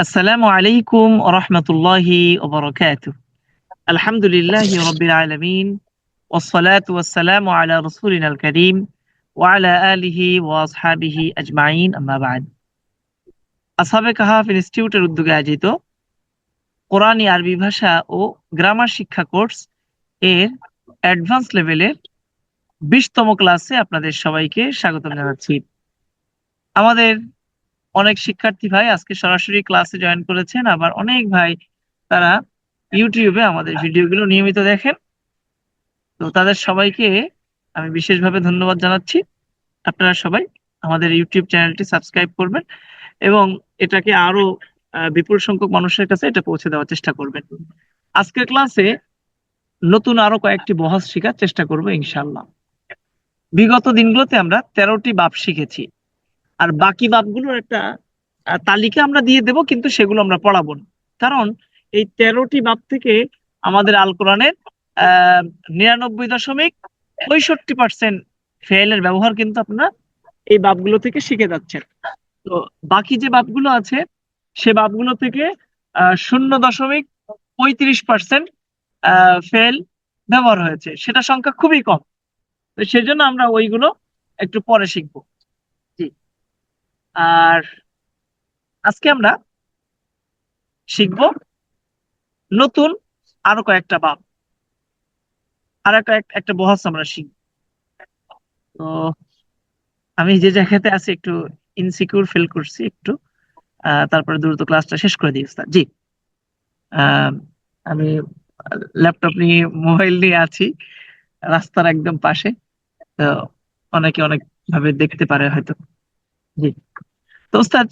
السلام عليكم ورحمة الله وبركاته الحمد لله رب العالمين والصلاة والسلام على رسولنا الكريم وعلى آله وأصحابه أجمعين أما بعد আসাবে কাহাফ ইনস্টিটিউটের উদ্যোগে আয়োজিত কোরআনী আরবি ভাষা ও গ্রামার শিক্ষা কোর্স এর অ্যাডভান্স লেভেলের বিশতম ক্লাসে আপনাদের সবাইকে স্বাগতম জানাচ্ছি আমাদের অনেক শিক্ষার্থী ভাই আজকে সরাসরি ক্লাসে জয়েন করেছেন। আবার অনেক ভাই তারা ইউটিউবে আমাদের ভিডিওগুলো নিয়মিত দেখেন। তো তাদের সবাইকে আমি বিশেষভাবে ধন্যবাদ জানাচ্ছি। আপনারা সবাই আমাদের ইউটিউব চ্যানেলটি সাবস্ক্রাইব করবেন এবং এটাকে আরও বিপুল সংখ্যক মানুষের কাছে এটা পৌঁছে দেওয়ার চেষ্টা করবেন। আজকের ক্লাসে নতুন আরও কয়েকটি বহাস শেখার চেষ্টা করব ইনশাল্লাহ বিগত দিনগুলোতে আমরা তেরোটি বাপ শিখেছি। আর বাকি বাপগুলোর একটা তালিকা আমরা দিয়ে দেব, কিন্তু সেগুলো আমরা পড়াবো না। কারণ এই তেরোটি বাপ থেকে আমাদের আল কোরআনের, আহ, নিরানব্বই দশমিক পঁয়ষট্টি পার্সেন্ট ফেলের ব্যবহার কিন্তু আপনারা এই বাপগুলো থেকে শিখে যাচ্ছেন। তো বাকি যে বাপগুলো আছে, সে বাপগুলো থেকে শূন্য দশমিক পঁয়ত্রিশ পার্সেন্ট ফেল ব্যবহার হয়েছে। সেটা সংখ্যা খুবই কম। তো সেজন্য আমরা ওইগুলো একটু পরে শিখব। আর আজকে আমরা শিখব নতুন আরও কয়েকটা বাপ আর একটা বহাস আমরা শিখব। তো আমি যে জায়গাতে আছি একটু ইনসিকিউর ফিল করছি একটু। তারপরে দ্রুত ক্লাসটা শেষ করে স্যার জি। আমি ল্যাপটপ নিয়ে মোবাইল নিয়ে আছি, রাস্তার একদম পাশে। তো অনেকে অনেক ভাবে দেখতে পারে হয়তো। তো ওস্তাদ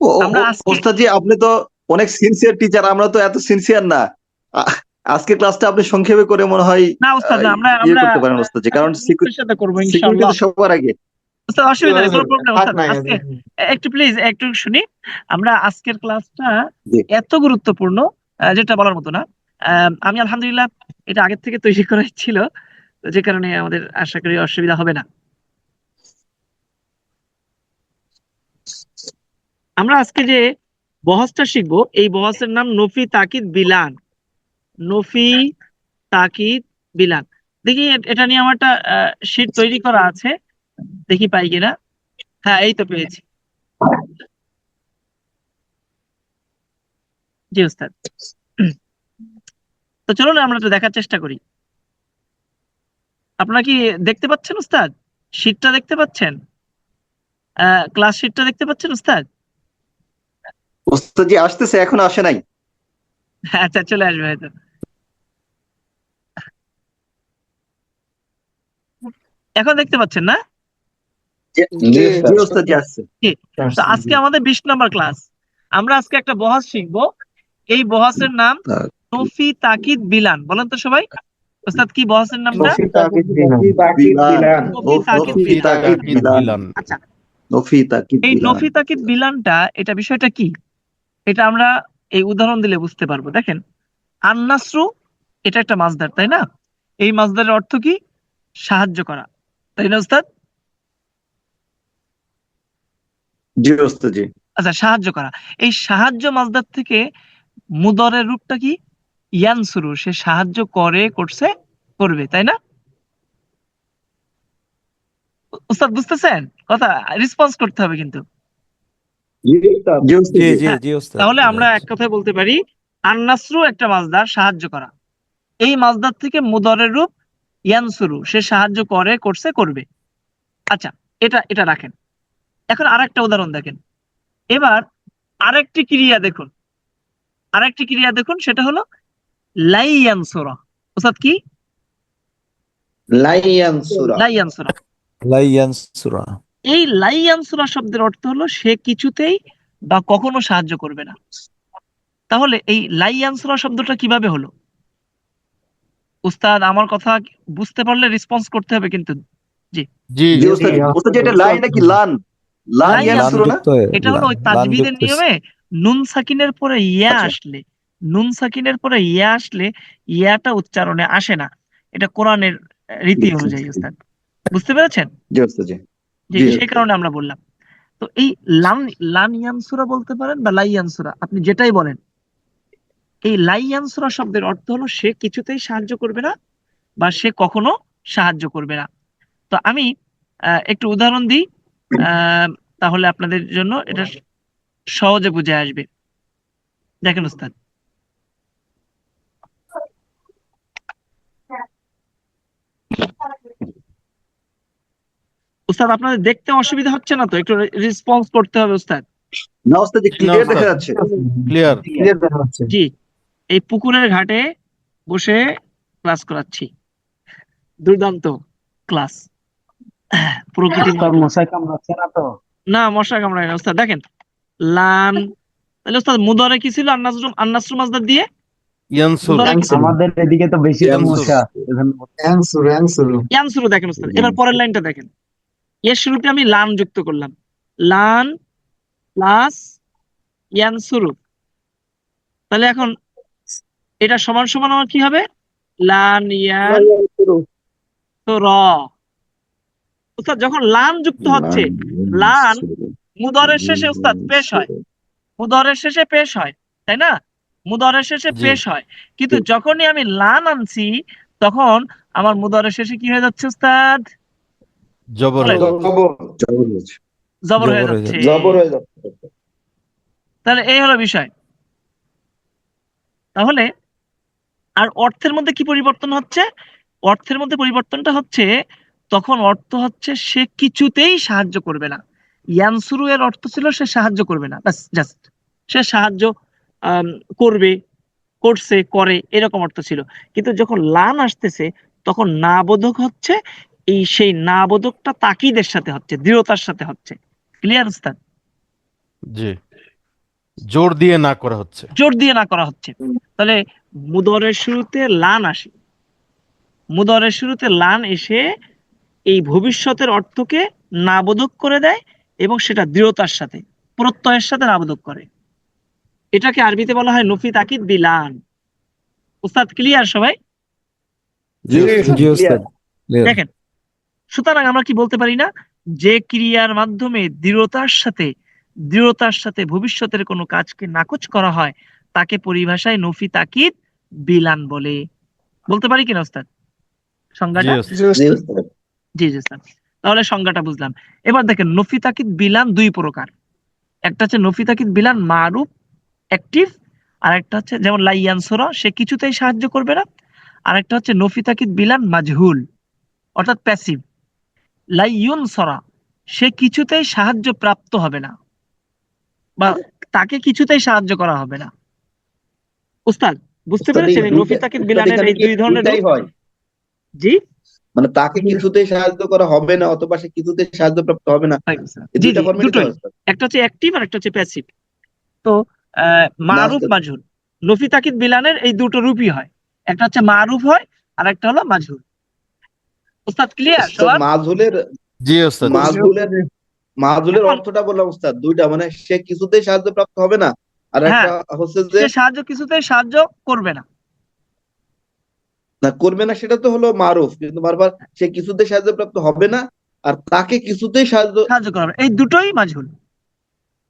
ও- ও- আমরা ওস্তাদ জি আপনি তো অনেক সিনসিয়ার টিচার আমরা তো এত সিনসিয়ার না। আজকে ক্লাসটা আপনি সংক্ষেপে করে মনে হয় না ওস্তাদ আমরা ইয়ে আমরা করতে পারেন ওস্তাদ জি কারণ গুরুত্বের সাথে করব ইনশাআল্লাহ। সবার আগে। ওস্তাদ অসুবিধা নেই কোনো প্রবলেম ওস্তাদ। আজকে একটু প্লিজ একটু শুনি। আমরা আজকের ক্লাসটা এত গুরুত্বপূর্ণ আহ, যেটা বলার মতো না। আহ, আমি আলহামদুলিল্লাহ এটা আগের থেকে তৈরি করা ছিল যে কারণে আমাদের আশা করি অসুবিধা হবে না। আমরা আজকে যে বহসটা শিখব, এই বহসের নাম নফি তাকিদ বিলান। নফি তাকিদ বিলান। দেখি এটা নিয়ে আমার একটা শীট তৈরি করা আছে। দেখি পাই কিনা? হ্যাঁ এই তো পেয়েছি। জি, ওস্তাদ। তো চলুন, আমরা একটু দেখার চেষ্টা করি। আপনারা কি দেখতে পাচ্ছেন, ওস্তাদ? শীটটা দেখতে পাচ্ছেন? ক্লাস শীটটা দেখতে পাচ্ছেন, ওস্তাদ? ওস্তাদ জি আসতেছে এখন আসে নাই। আচ্ছা চলে আসবে হয়তো। এখন দেখতে পাচ্ছেন না? জি ওস্তাদ জি আসছে। তো আজকে আমাদের বিশ নম্বর ক্লাস। আমরা আজকে একটা বহাস শিখব। এই বহাসের নাম নফি তাকিদ বিলান। বলেন তো সবাই। ওস্তাদ কি বহাসের নামটা? বিলান নফি তাকিদ নফি বিলান। তাকিদ বিলান। আচ্ছা। এই নফি তাকিদ বিলানটা এটা বিষয়টা কি? এটা আমরা এই উদাহরণ দিলে বুঝতে পারব। দেখেন আন্নাসরু এটা একটা মাছদার তাই না? এই মাছদারের অর্থ কি? সাহায্য করা। তাই না জি জি। আচ্ছা সাহায্য করা। এই সাহায্য মাছদার থেকে মুদরের রূপটা কি? ইয়ানসুরু সে সাহায্য করে করছে করবে তাই না? উস্তাদ বুঝতেছেন? কথা রেসপন্স করতে হবে কিন্তু। তাহলে আমরা এক কথায় বলতে পারি আন্নাসরু একটা মাছদার সাহায্য করা। এই মাছদার থেকে মুদরের রূপ ইয়ানসুরু। সে সাহায্য করে করছে করবে। আচ্ছা এটা এটা রাখেন। এখন আরেকটা উদাহরণ দেখেন। এবার আরেকটি ক্রিয়া দেখুন। আরেকটি ক্রিয়া দেখুন সেটা হলো লাইয়ানসুরা। ওস্তাদ কি? লাইয়ানসুরা। লাইয়ানসুরা। লাইয়ানসুরা। এই লাইয়ানসুরা শব্দের অর্থ হলো সে কিছুতেই বা কখনো সাহায্য করবে না। তাহলে এই লাইয়ানসুরা শব্দটা কীভাবে হলো? উস্তাদ আমার কথা বুঝতে পারলে রেসপন্স করতে হবে কিন্তু। জি। জি ওস্তাদ জি। এটা লাই নাকি লান? লান লান না? এটা হলো তাজবিদের নিয়মে নুন সাকিনের পরে ইয়া আচ্ছা। আসলে নুন সাকিনের পরে ইয়া আসলে ইয়াটা উচ্চারণে আসে না। এটা কোরআনের রীতি অনুযায়ী। উস্তাদ। বুঝতে পেরেছেন? জি ওস্তাদ জি। যে সেই কারণে আমরা বললাম। তো এই লান লান ইয়ানসুরা বলতে পারেন বা লাই ইয়ানসুরা আপনি যেটাই বলেন এই লাই ইয়ানসুরা শব্দের অর্থ হলো সে কিছুতেই সাহায্য করবে না বা সে কখনো সাহায্য করবে না। তো আমি আহ, একটু উদাহরণ দিই আহ, তাহলে আপনাদের জন্য এটা সহজে বুঝে আসবে। দেখেন উস্তাদ উস্তাদ আপনাদের দেখতে অসুবিধা হচ্ছে না তো? একটু রেসপন্স করতে হবে উস্তাদ। না ওস্তাদ যে ক্লিয়ার দেখা যাচ্ছে। ক্লিয়ার ক্লিয়ার দেখা যাচ্ছে। জি এই পুকুরের ঘাটে বসে ক্লাস করাচ্ছি। দুর্দান্ত ক্লাস প্রকৃতির তার মশাই কামড়াচ্ছে না তো? না মশা কামড়ায় না উস্তাদ। দেখেন লান। তাহলে উস্তাদ মুদরে কি ছিল? আন্নাসরুম আন্নাসরুম মাজদার দিয়ে? ইয়ানসুর? আমাদের এদিকে তো বেশি মশা এখানে অ্যান্সার অ্যান্সার ইয়ানসুরু দেখেন উস্তাদ। এবার পরের লাইনটা দেখেন। এর শুরুতে আমি লান যুক্ত করলাম। লান প্লাস ইয়ানসুরু তাহলে এখন এটা সমান সমান আমার কি হবে? লান ইয়ান তো র উস্তাদ যখন লান যুক্ত হচ্ছে লান মুদরের শেষে উস্তাদ পেশ হয়। মুদরের শেষে পেশ হয় তাই না? মুদরের শেষে পেশ হয়। কিন্তু যখনই আমি লান আনছি তখন আমার মুদরের শেষে কি হয়ে যাচ্ছে উস্তাদ? জবর জবর। হয়ে যাচ্ছে। জবর হয়ে যাচ্ছে। তাহলে এই হলো বিষয়। তাহলে আর অর্থের মধ্যে কি পরিবর্তন হচ্ছে? অর্থের মধ্যে পরিবর্তনটা হচ্ছে তখন অর্থ হচ্ছে সে কিছুতেই সাহায্য করবে না। ইয়ানসুরু এর অর্থ ছিল সে সাহায্য করবে না। ব্যাস জাস্ট সে সাহায্য করবে করছে করে এরকম অর্থ ছিল। কিন্তু যখন লান আসতেছে তখন না বোধক হচ্ছে এই সেই না বোধকটা তাকিদের সাথে হচ্ছে দৃঢ়তার সাথে হচ্ছে। ক্লিয়ার উস্তাদ জি। জোর দিয়ে না করা হচ্ছে। জোর দিয়ে না করা হচ্ছে। তাহলে মুদরের শুরুতে লান আসে। মুদরের শুরুতে লান এসে এই ভবিষ্যতের অর্থকে নাবোধক করে দেয় এবং সেটা দৃঢ়তার সাথে প্রত্যয়ের সাথে নাবোধক করে। এটাকে আরবিতে বলা হয় নফি তাকিদ বিলান উস্তাদ ক্লিয়ার সবাই? দেখেন সুতরাং আমরা কি বলতে পারি না? যে ক্রিয়ার মাধ্যমে দৃঢ়তার সাথে দৃঢ়তার সাথে ভবিষ্যতের কোনো কাজকে নাকচ করা হয় তাকে পরিভাষায় নফি তাকিদ বিলান বলে। বলতে পারি কিনা ওস্তাদ? জি সংজ্ঞাটা জি জি স্যার তাহলে সংজ্ঞাটা বুঝলাম। এবার দেখেন নফি তাকিদ বিলান দুই প্রকার। একটা হচ্ছে নফি তাকিদ বিলান মারুফ অ্যাক্টিভ আর একটা হচ্ছে যেমন লাইয়ানসরা সে কিছুতেই সাহায্য করবে না। আর একটা হচ্ছে নফি তাকিদ বিলান মাজহুল অর্থাৎ প্যাসিভ লাইয়ুন সরা সে কিছুতেই সাহায্য প্রাপ্ত হবে না বা তাকে কিছুতেই সাহায্য করা হবে না। উস্তাদ বুঝতে পেরেছেন? দুইটা- তাকিদ বিলানের এই দুই ধরনের হয়। জি? মানে তাকে কিছুতেই সাহায্য করা হবে না অথবা সে কিছুতেই সাহায্য প্রাপ্ত হবে না। জি দুটোই। একটা হচ্ছে অ্যাক্টিভ আর একটা হচ্ছে প্যাসিভ তো মারুফ। মাজহুল নফি তাকিদ বিলানের এই দুটো রূপই হয়। একটা হচ্ছে মারুফ হয় আর একটা হলো মাজহুল উস্তাদ ক্লিয়ার মাজহুলের জি ওস্তাদ। মাজহুলের মাজহুলের অর্থটা বললাম উস্তাদ দুইটা। মানে সে কিছুতেই সাহায্য প্রাপ্ত হবে না। আর হ্যাঁ। একটা হচ্ছে যে সাহায্য কিছুতেই সাহায্য করবে না। না করবে না সেটা তো হলো মারুফ। কিন্তু বারবার সে কিছুতেই সাহায্য প্রাপ্ত হবে না আর তাকে কিছুতেই সাহায্য সাহায্য করা এই দুটোই মাজহুল।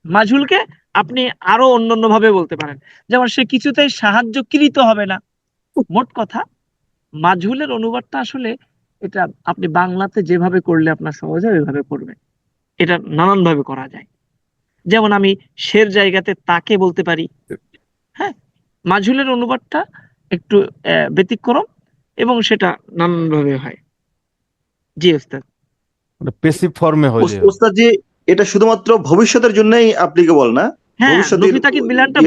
মাজহুলকে আপনি আরও অন্যান্য ভাবে বলতে পারেন। যেমন সে কিছুতেই সাহায্য সাহায্যকৃত হবে না। মোট কথা মাজহুলের অনুবাদটা আসলে এটা আপনি বাংলাতে যেভাবে করলে আপনার সহজ হয় ওইভাবে করবেন। এটা নানান ভাবে করা যায়। যেমন আমি শের জায়গাতে তাকে বলতে পারি। হ্যাঁ মাজহুলের অনুবাদটা একটু আহ, ব্যতিক্রম এবং সেটা নানান ভাবে হয়। জি ওস্তাদ। পেসিভ ফর্মে হয়ে যায় ওস্তাদ জি এটা শুধুমাত্র ভবিষ্যতের জন্যই অ্যাপ্লিকেবল না? হ্যাঁ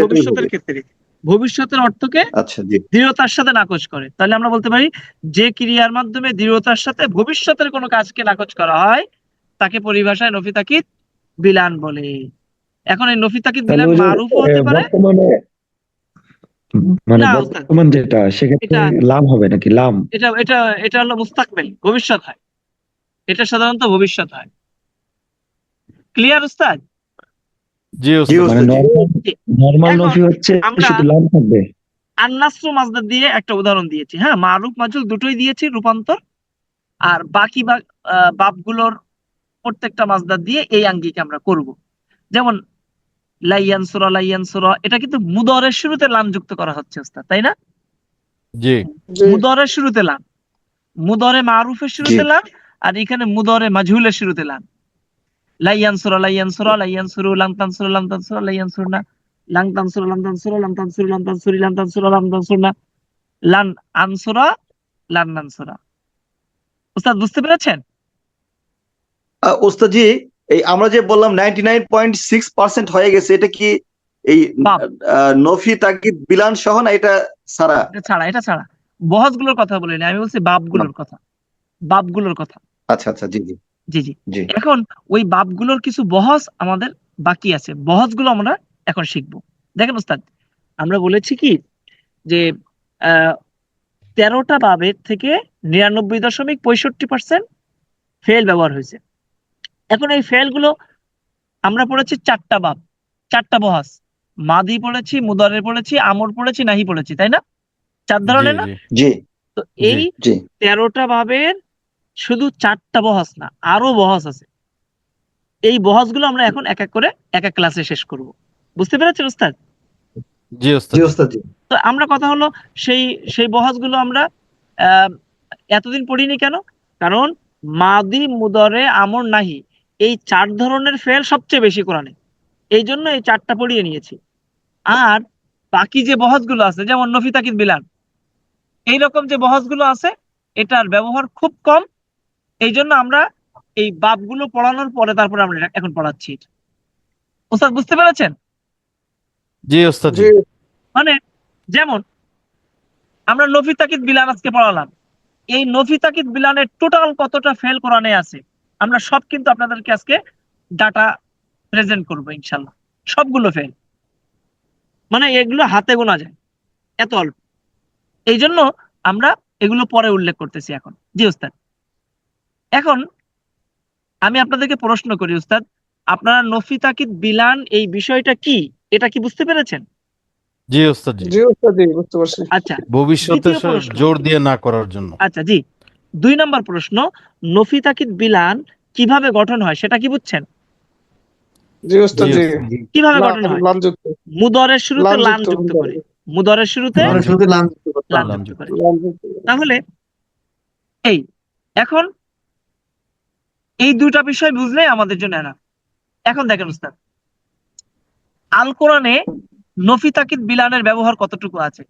ভবিষ্যতের ক্ষেত্রে। ভবিষ্যতের অর্থকে আচ্ছা দৃঢ়তার সাথে নাকচ করে। তাহলে আমরা বলতে পারি যে ক্রিয়ার মাধ্যমে দৃঢ়তার সাথে ভবিষ্যতের কোনো কাজকে নাকচ করা হয় তাকে পরিভাষায় নফি তাকিদ বিলান বলে। এখন এই নফি তাকিদ বিলান মারুফও হতে পারে। মানে বর্তমান যেটা সেক্ষেত্রে লাম হবে নাকি? লাম। এটা এটা এটা হলো মুস্তাকবেল ভবিষ্যৎ হয়। এটা সাধারণত ভবিষ্যৎ হয়। ক্লিয়ার উস্তাদ হচ্ছে আন্নাসরু মাজদার দিয়ে একটা উদাহরণ দিয়েছি। হ্যাঁ মারুফ মাজুল দুটোই দিয়েছি রূপান্তর। আর বাকি বা- আহ, বাপগুলোর প্রত্যেকটা মাসদার দিয়ে এই আঙ্গিকে আমরা করব। যেমন লাইয়ানসুরা লাইয়ানসুরা এটা কিন্তু মুদরের শুরুতে লাম যুক্ত করা হচ্ছে ওস্তাদ তাই না? জি। মুদরের শুরুতে লাম। মুদরে মারুফের শুরুতে। লাম আর এখানে মুদরে মাজহুলের শুরুতে লাম। লাইয়ানসুরা লাইয়ানসুরা লাইয়ানসুরু লাম তানসুরু লাম তানসুরা লাইয়ানসুরনা লাং তানসুরা লাম তানসুরা লাম তানসুরু লাম তানসুরি লাম তানসুরা লাম তানসুরনা লান আনসুরা লান নানসুরা উস্তাদ বুঝতে পেরেছেন এই আমরা যে বললাম ninety nine point six percent হয়ে গেছে এটা কি এই নফি তাকিদ বিলান সহ না এটা সারা এটা ছাড়া এটা ছাড়া। বহজগুলোর কথা বলিনি আমি বলছি বাপগুলোর কথা। বাপগুলোর কথা। আচ্ছা আচ্ছা জি জি। জি জি। এখন ওই বাপগুলোর কিছু বহজ আমাদের বাকি আছে। বহজগুলো আমরা এখন শিখব। দেখেন ওস্তাদ আমরা বলেছি কি যে তেরোটা বাবের থেকে নিরানব্বই দশমিক পঁয়ষট্টি পার্সেন্ট ফেল ব্যবহার হয়েছে। এখন এই ফেলগুলো আমরা পড়েছি চারটা বাব চারটা বহাস। মাদি পড়েছি মুদারে পড়েছি আমর পড়েছি নাহি পড়েছি তাই না? চার ধরনের না? জি। তো এই তেরোটা ভাবের শুধু চারটা বহাস না আরও বহাস আছে। এই বহাসগুলো আমরা এখন এক এক করে এক এক ক্লাসে শেষ করব। বুঝতে পেরেছেন ওস্তাদ? জি ওস্তাদ। জি ওস্তাদ জি। তো আমরা কথা হলো সেই সেই বহাসগুলো আমরা আহ, এতদিন পড়িনি কেন? কারণ মাদি মুদরে আমর নাহি এই চার ধরনের ফেল সবচেয়ে বেশি কোরআনে। এই জন্য এই চারটা পড়িয়ে নিয়েছি। আর বাকি যে বহাসগুলো আছে যেমন নফি তাকিদ বিলান এইরকম যে বহাসগুলো আছে এটার ব্যবহার খুব কম এই জন্য আমরা এই বাপগুলো পড়ানোর পরে তারপরে আমরা এখন পড়াচ্ছি। ওস্তাদ বুঝতে পেরেছেন? জি ওস্তাদ মানে যেমন আমরা নফি তাকিদ বিলান আজকে পড়ালাম। এই নফি তাকিদ বিলানের টোটাল কতটা ফেল কোরআনে আছে আমরা সব কিন্তু আপনাদেরকে আজকে ডাটা প্রেজেন্ট করব ইনশাল্লাহ সবগুলো ফেল মানে এগুলো হাতে গোনা যায় এত অল্প। এই জন্য আমরা এগুলো পরে উল্লেখ করতেছি এখন। জি উস্তাদ এখন আমি আপনাদেরকে প্রশ্ন করি উস্তাদ। আপনারা নফি তাকিদ বিলান এই বিষয়টা কি? এটা কি বুঝতে পেরেছেন? জি ওস্তাদ জি। জি বুঝতে পারছি। আচ্ছা ভবিষ্যতে প্রশ্ন। জোর দিয়ে না করার জন্য। আচ্ছা জি। দুই নম্বর প্রশ্ন নফি তাকিদ বিলান কীভাবে গঠন হয় সেটা কি বুঝছেন? জি জি কীভাবে গঠন হয়? মুদরের শুরুতে যুক্ত করে। মুদরের শুরুতে। যুক্ত করে। তাহলে এই এখন এই দুটা বিষয় বুঝলে আমাদের জন্য না এখন দেখেন উস্তাদ আল কোরআনে নফি তাকিদ বিলানের ব্যবহার কতটুকু আছে?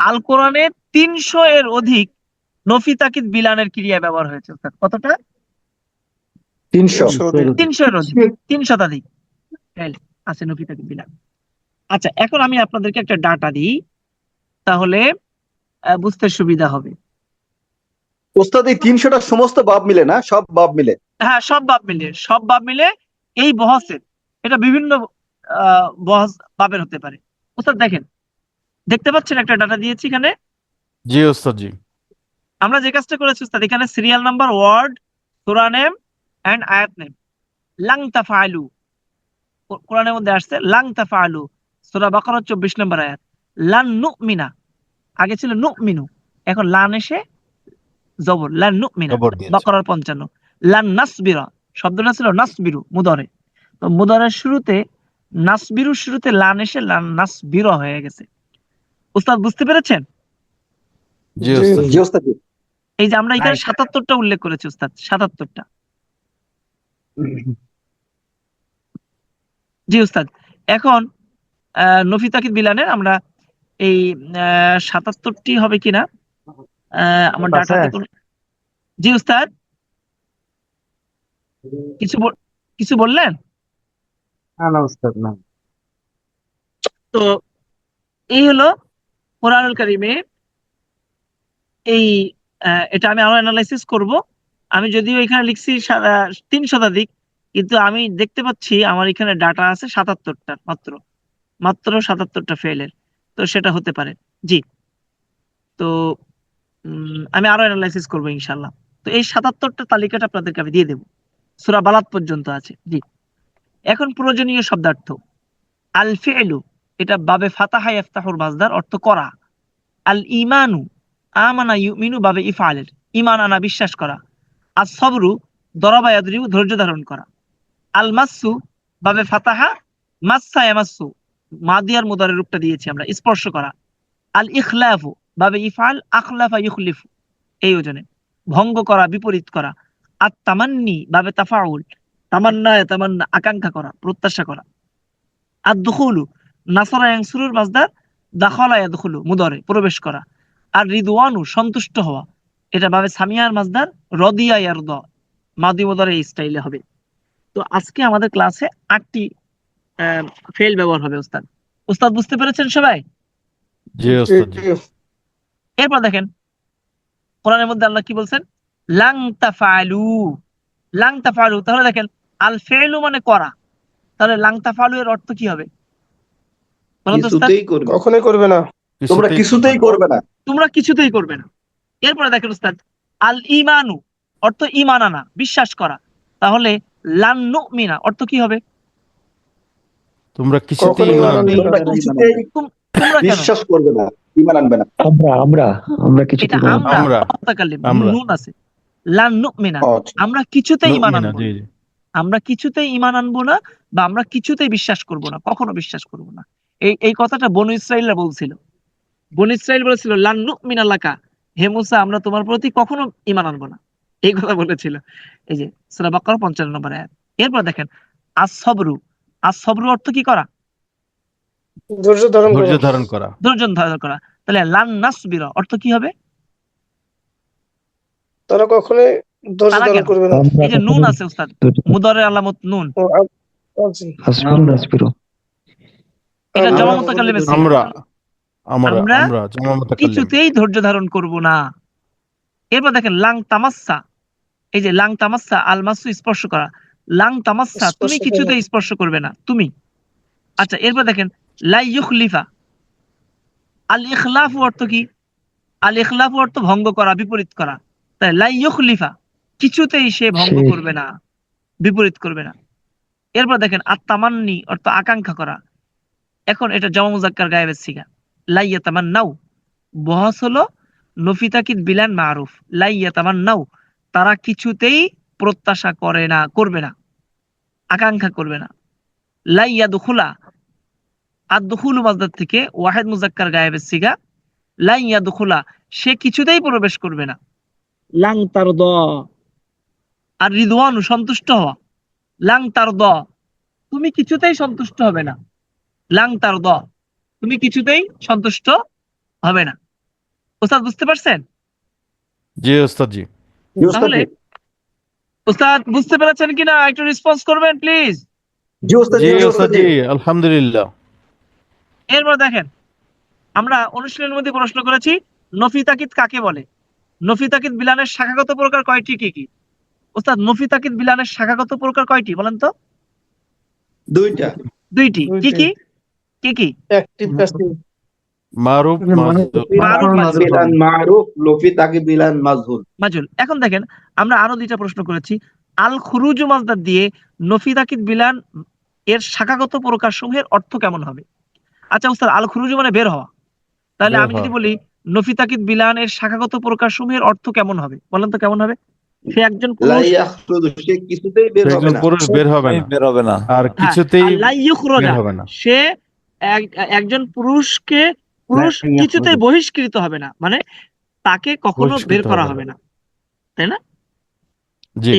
আল কোরআনে তিনশো এর অধিক নফি তাকিদ বিলানের ক্রিয়া ব্যবহার হয়েছে উস্তাদ। কতটা? তিনশো। তিনশো এর অধিক। তিন শতাধিক। আছে নফি তাকিদ বিলান আচ্ছা এখন আমি আপনাদেরকে একটা ডাটা দিই তাহলে বুঝতে সুবিধা হবে। ওস্তাদ এই তিনশোটা সমস্ত বাব মিলে না? সব বাব মিলে। হ্যাঁ সব বাপ মিলে সব বাপ মিলে এই বহসের এটা বিভিন্ন বহস বাপের হতে পারে। ওস্তাদ দেখেন দেখতে পাচ্ছেন একটা ডাটা দিয়েছি এখানে? জি ওস্তাদ জি। আমরা যে কাজটা করেছি ওস্তাদ এখানে সিরিয়াল নাম্বার ওয়ার্ড সূরা নেম এন্ড আয়াত নেম লাং তাফআলু কো- কোরআনের মধ্যে আসছে লাং তাফআলু সূরা বাকারা 24 নম্বর আয়াত। লান নুমিনা আগে ছিল নুমিনু এখন লান এসে জবর লান নুমিনা খবর দিয়েছে। বাকারার 55 লান নাসবিরা শব্দটা ছিল নাসবিরু মুদরে। তো মুদরের শুরুতে নাসবিরুর শুরুতে লান এসে লান নাসবিরা হয়ে গেছে। উস্তাদ বুঝতে পেরেছেন? জি ওস্তাদ জি ওস্তাদ জি। এই যে আমরা এখানে সাতাত্তরটা উল্লেখ করেছি উস্তাদ সাতাত্তরটা। জি উস্তাদ। এখন আহ, নফি তাকিদ বিলানের আমরা এই আহ, সাতাত্তরটি হবে কিনা? আহ, আমার ডাটা জি উস্তাদ? কিছু কিছু বললেন? না না উস্তাদ না। তো এই হলো কোরআনুল কারিমে এই এটা আমি আরও অ্যানালাইসিস করব। আমি যদিও এখানে লিখছি তিন শতাধিক কিন্তু আমি দেখতে পাচ্ছি আমার এখানে ডাটা আছে সাতাত্তরটা মাত্র। মাত্র সাতাত্তরটা ফেলের তো সেটা হতে পারে। জি। তো আমি আরও অ্যানালাইসিস করব ইনশাল্লাহ তো এই সাতাত্তরটা তালিকাটা আপনাদেরকে আমি দিয়ে দেবো। সুরা বালাত পর্যন্ত আছে, জি। এখন প্রয়োজনীয় শব্দার্থ। আল ফিলু, এটা বাবে ফাতাহা ইফতাহুর মাজদার অর্থ করা। আল ইমানু আমানা ইউমিনু বাবে ইফআলের ইমান আনা বিশ্বাস করা। আর সবরু, দরাবা ইয়াদরিবু, ধৈর্য ধারণ করা। আল মাসসু, বাবে ফাতাহা, মাসসা ইয়ামাসসু, মাদিয়ার মুদারের রূপটা দিয়েছি আমরা, স্পর্শ করা। আল ইখলাফু, বাবে ইফআল, আখলাফা ইখলিফু, এই ওজনে। ভঙ্গ করা, বিপরীত করা। আর তামান্নি বাবে তাফাউল তামান্না তামান্না আকাঙ্ক্ষা করা প্রত্যাশা করা। আর দুখুলু নাসারা ইয়াংসুরুর মাজদার দাখলা ইয়াদখুলু মুদরে প্রবেশ করা। আর রিদওয়ানু সন্তুষ্ট হওয়া এটা ভাবে সামিয়ার মাজদার রদিয়া ইয়ারদ মাদি মুদরে এই স্টাইলে হবে। তো আজকে আমাদের ক্লাসে আটটি ফেল ব্যবহার হবে ওস্তাদ। ওস্তাদ বুঝতে পেরেছেন সবাই? জি ওস্তাদ এরপর দেখেন কোরআনের মধ্যে আল্লাহ কি বলছেন? লাং তাফালু। লাং তাফালু তাহলে দেখেন আল ফেলু মানে করা। তাহলে লাং তাফালু এর অর্থ কি হবে। কখনোই করবে না। তোমরা কিছুতেই করবে না। তোমরা কিছুতেই করবে না। এরপরে দেখেন উস্তাদ আল ইমানু অর্থ ইমান আনা বিশ্বাস করা। তাহলে লান নুমিনা অর্থ কি হবে? তোমরা কিছুতেই। তোমরা বিশ্বাস করবে না ইমান আনবে না। আমরা আমরা আমরা কিছু আমরা। আমরা। নুন আছে। লান। আমরা কিছুতেই ইমান আনব না। আমরা কিছুতেই ইমান আনব না বা আমরা কিছুতেই বিশ্বাস করব না কখনো বিশ্বাস করব না। এই এই কথাটা বনু ইসরাইলরা বলছিল। বনু ইসরাইল বলেছিল লান্নু মিনাল্লাকা হে মুসা আমরা তোমার প্রতি কখনো ইমান আনব না। এই কথা বলেছিল। এই যে সূরা বাকারা 55 নম্বর আয়াত। এরপর দেখেন আস-সবরু। আস-সবরু অর্থ কি করা? ধৈর্য ধারণ ধৈর্য ধারণ করা। ধৈর্য ধারণ করা। তাহলে লান নাসবিরা অর্থ কি হবে? তারা কখনোই ধৈর্য ধারণ করবে না। এই যে নুন আছে উস্তাদ। মুদারের আলামত নুন। আচ্ছা। এটা আমরা জমা মুতাকাল্লিমের সিগা। আমরা আমরা কিছুতেই ধৈর্য ধারণ করব না। এরপর দেখেন লাং তামাচ্ছা এই যে লাং তামাচ্ছা আলমাসু স্পর্শ করা। লাং স্পর্শ তুমি। কিছুতেই স্পর্শ করবে না। তুমি। আচ্ছা এরপর দেখেন লাই ইউখলিফা। আল ইখলাফু অর্থ কি? আল ইখলাফু অর্থ ভঙ্গ করা বিপরীত করা। তাই লাই কিছুতেই সে ভঙ্গ করবে না বিপরীত করবে না। এরপর দেখেন আত্মামান্নি অর্থ আকাঙ্ক্ষা করা। এখন এটা জমা মুজাক্কার গায়েবের সিগা। লাইয়া তামান্নাউ বহস হলো নফিতাকিদ বিলান মারুফ। লাইয়া তামান্নাউ তারা কিছুতেই প্রত্যাশা করে না করবে না আকাঙ্ক্ষা করবে না। লাইয়া দুখুলা আর দুখুলু মাজদার থেকে ওয়াহেদ মুজাক্কার গায়েবের সিগা। লাইয়া দুখুলা সে কিছুতেই প্রবেশ করবে না। লাং তার দ। আর রিদওয়ানু সন্তুষ্ট হওয়া লাং তার দ। তুমি কিছুতেই সন্তুষ্ট হবে না। লাং তার দ। তুমি কিছুতেই সন্তুষ্ট হবে না। ওস্তাদ বুঝতে পারছেন? জি ওস্তাদ জি তাহলে ওস্তাদ বুঝতে পেরেছেন কিনা একটু রেসপন্স করবেন প্লিজ জি ওস্তাদ জি জি, ওস্তাদ জি আলহামদুলিল্লাহ। এরপর দেখেন আমরা অনুশীলনের মধ্যে প্রশ্ন করেছি নফি তাকিদ কাকে বলে? নফি তাকিদ বিলানের শাখাগত প্রকার কয়টি কি কি? ওস্তাদ নফি তাকিদ বিলানের শাখাগত প্রকার কয়টি বলেন তো? দুইটা। দুইটি। কি কি? কি কি? Active passive. মারুফ মারুফ মাসদুক। বিলান মারুফ। লফি তাকে বিলান মাজহুল মাজুল এখন দেখেন আমরা আরও দুইটা প্রশ্ন করেছি। আল খুরুজু মাজদার দিয়ে নফি তাকিদ বিলান এর শাখাগত প্রকার সমূহের অর্থ কেমন হবে? আচ্ছা উস্তাদ আল খুরুজু মানে বের হওয়া। তাহলে আমি যদি বলি নফি তাকিদ বিলান এর শাখাগত প্রকার সমূহের অর্থ কেমন হবে? বলেন তো কেমন হবে? সে একজন পুরুষ কিছুতেই বের হবে না। পুরুষ বের হবে না। বের হবে না। আর কিছুতেই ইউখরাজা, বের হবে না। সে একজন পুরুষকে পুরুষ কিছুতেই বহিষ্কৃত হবে না। মানে তাকে কখনো বের করা হবে না। তাই না? জি।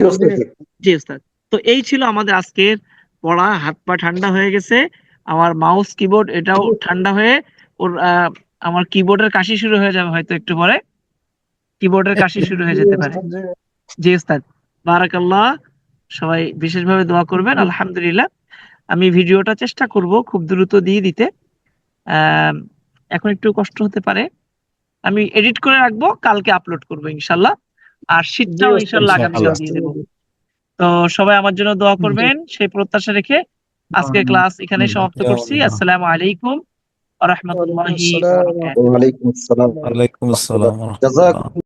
ওস্তাদ জি। জি ওস্তাদ। তো এই ছিল আমাদের আজকের পড়া। হাত পা ঠান্ডা হয়ে গেছে। আমার মাউস কিবোর্ড এটাও ঠান্ডা হয়ে ওর আহ, আমার কিবোর্ডের কাশি শুরু হয়ে যাবে হয়তো একটু পরে। কিবোর্ডের কাশি শুরু হয়ে যেতে পারে। জি ওস্তাদ বারাকাল্লাহ। সবাই বিশেষভাবে দোয়া করবেন। আলহামদুলিল্লাহ। আমি ভিডিওটা চেষ্টা করব খুব দ্রুত দিয়ে দিতে। এখন একটু কষ্ট হতে পারে। আমি এডিট করে রাখব কালকে আপলোড করব ইনশাল্লাহ আর শীতটাও ইনশাল্লাহ আগামীকাল দিয়ে দেবো। তো সবাই আমার জন্য দোয়া করবেন। সেই প্রত্যাশা রেখে আজকে ক্লাস এখানে সমাপ্ত করছি। আসসালামু আলাইকুম। আ রহমতুল্লাহি ওয়ালাইকুম আসসালাম। ওয়ালাইকুম আসসালাম ওয়ালাইকুম আসসালাম জাযাকুম